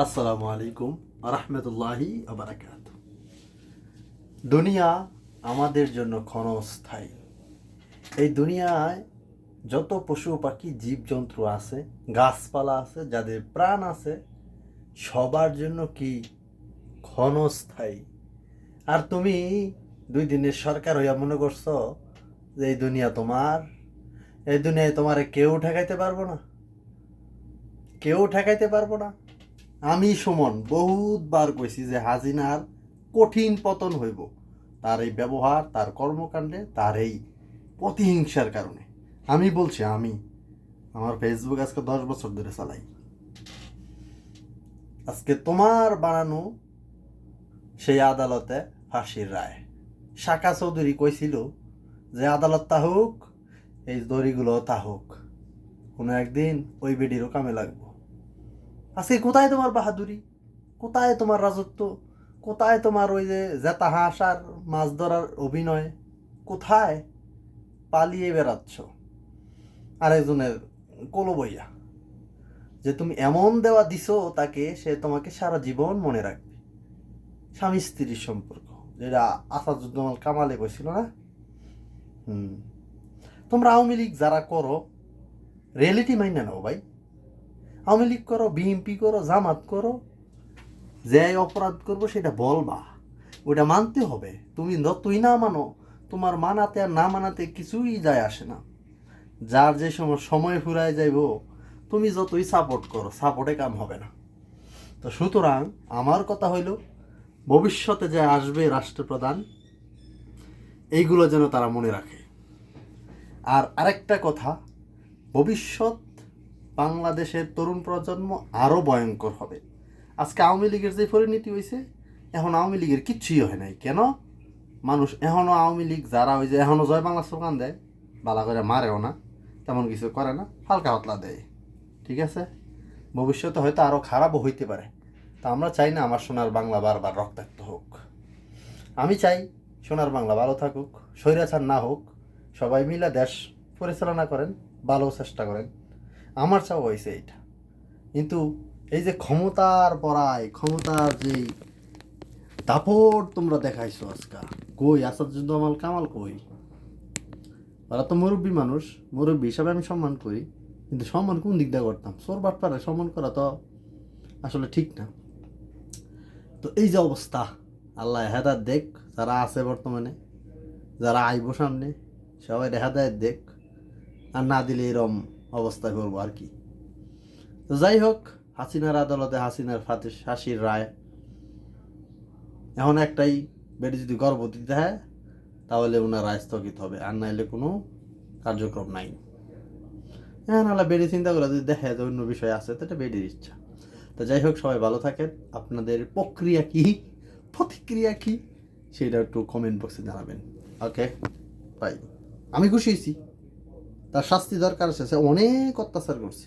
আসসালামু আলাইকুম রহমতুল্লাহি আবরাকাত দুনিয়া আমাদের জন্য ক্ষণস্থায়ী। এই দুনিয়ায় যত পশু পাখি, জীবজন্তু আছে, গাছপালা আছে, যাদের প্রাণ আছে, সবার জন্য কি ক্ষণস্থায়ী? আর তুমি দুই দিনের সরকার হইয়া মনে করছ যে এই দুনিয়া তোমার, এই দুনিয়ায় তোমারে কেউ ঠেকাইতে পারব না। কেউ ঠেকাইতে পারব না। আমি সুমন বহুতবার কইছি যে হাজিনার কঠিন পতন হইব। তার এই ব্যবহার, তার কর্মকাণ্ডে, তার এই প্রতিহিংসার কারণে। আমি বলছি, আমি আমার ফেসবুক আজকে দশ বছর ধরে চালাই। আজকে তোমার বানানো সেই আদালতে ফাঁসির রায়। শাখা চৌধুরী কইছিল যে আদালত তা হোক, এই দড়িগুলো তা হোক। কোনো একদিন ওই বেডিরও কামে লাগবো। আজকে কোথায় তোমার বাহাদুরি? কোথায় তোমার রাজত্ব? কোথায় তোমার ওই যে জেতা হাঁস আর মাছ ধরার অভিনয়? কোথায় পালিয়ে বেড়াচ্ছ? আরেকজনের কোলো বইয়া। যে তুমি এমন দেওয়া দিছো, তাকে সে তোমাকে সারা জীবন মনে রাখবে। স্বামী স্ত্রীর সম্পর্ক, যেটা আসাদুজ্জামাল কামালে কইছিল না? হুম। তোমরা আওয়ামী লীগ যারা করো রিয়েলিটি মাইনে নাও ভাই। আওয়ামী লীগ করো, বিএনপি করো, জামাত করো, যে অপরাধ করব সেটা বলবা। ওটা মানতে হবে। তুমি যতই না মানো, তোমার মানাতে আর না মানাতে কিছুই যায় আসে না। যার যে সময় সময় ফুরায় যাইব, তুমি যতই সাপোর্ট করো সাপোর্টে কাম হবে না। তো সুতরাং আমার কথা হইল, ভবিষ্যতে যে আসবে রাষ্ট্রপ্রধান, এইগুলো যেন তারা মনে রাখে। আর আরেকটা কথা, ভবিষ্যৎ বাংলাদেশের তরুণ প্রজন্ম আরও ভয়ঙ্কর হবে। আজকে আওয়ামী লীগের যে পরিণতি হয়েছে, এখন আওয়ামী লীগের কিচ্ছুই হয় নাই। কেন? মানুষ এখনও আওয়ামী লীগ, যারা ওই যে এখনও জয় বাংলা স্লোগান দেয়, বালা করে মারেও না, তেমন কিছু করে না, হালকা পাতলা দেয়। ঠিক আছে? ভবিষ্যতে হয়তো আরও খারাপও হইতে পারে। তা আমরা চাই না আমার সোনার বাংলা বারবার রক্তাক্ত হোক। আমি চাই সোনার বাংলা ভালো থাকুক, স্বৈরাচার না হোক, সবাই মিলে দেশ পরিচালনা করেন, ভালো চেষ্টা করেন। আমার চাও হয়েছে এইটা। কিন্তু এই যে ক্ষমতার পড়ায় ক্ষমতার যে দাপট তোমরা দেখাইছো আজকা, কই আসাদুজ্জামাল কামাল কই? ওরা তো মুরব্বী মানুষ, মুরব্বী হিসাবে আমি সম্মান করি, কিন্তু সম্মান কোন দিক দিয়ে করতাম? চোর বাটপারে সম্মান করা তো আসলে ঠিক না। তো এই যে অবস্থা, আল্লাহ হেদার দেখ, যারা আছে বর্তমানে, যারা আইব সামনে সবাই হেদায়ত দেখ, আর না দিলে এরম অবস্থায় করব আর কি। তো যাই হোক, হাসিনার আদালতে হাসিনার ফাতে ফাঁসির রায়। এখন একটাই বেডি যদি গর্ভবতী দেয় তাহলে ওনার রায় স্থগিত হবে। আর নাইলে কোনো কার্যক্রম নাই। হ্যাঁ নাহলে বেডি চিন্তা করে যদি দেখে অন্য বিষয় আছে, তো এটা বেডির ইচ্ছা। তো যাই হোক, সবাই ভালো থাকেন। আপনাদের প্রক্রিয়া কি? প্রতিক্রিয়া কি? সেটা একটু কমেন্ট বক্সে জানাবেন। ওকে বাই আমি খুশি হয়েছি। তার শাস্তি দরকার আছে। সে অনেক অত্যাচার করছে।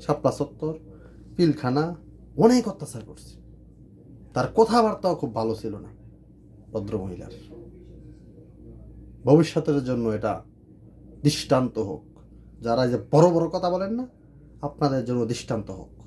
ছাপ্পা সত্তর, পিলখানা, অনেক অত্যাচার করছে। তার কথাবার্তাও খুব ভালো ছিল না ভদ্র মহিলার। ভবিষ্যতের জন্য এটা দৃষ্টান্ত হোক। যারা যে বড় বড় কথা বলেন না, আপনাদের জন্য দৃষ্টান্ত হোক।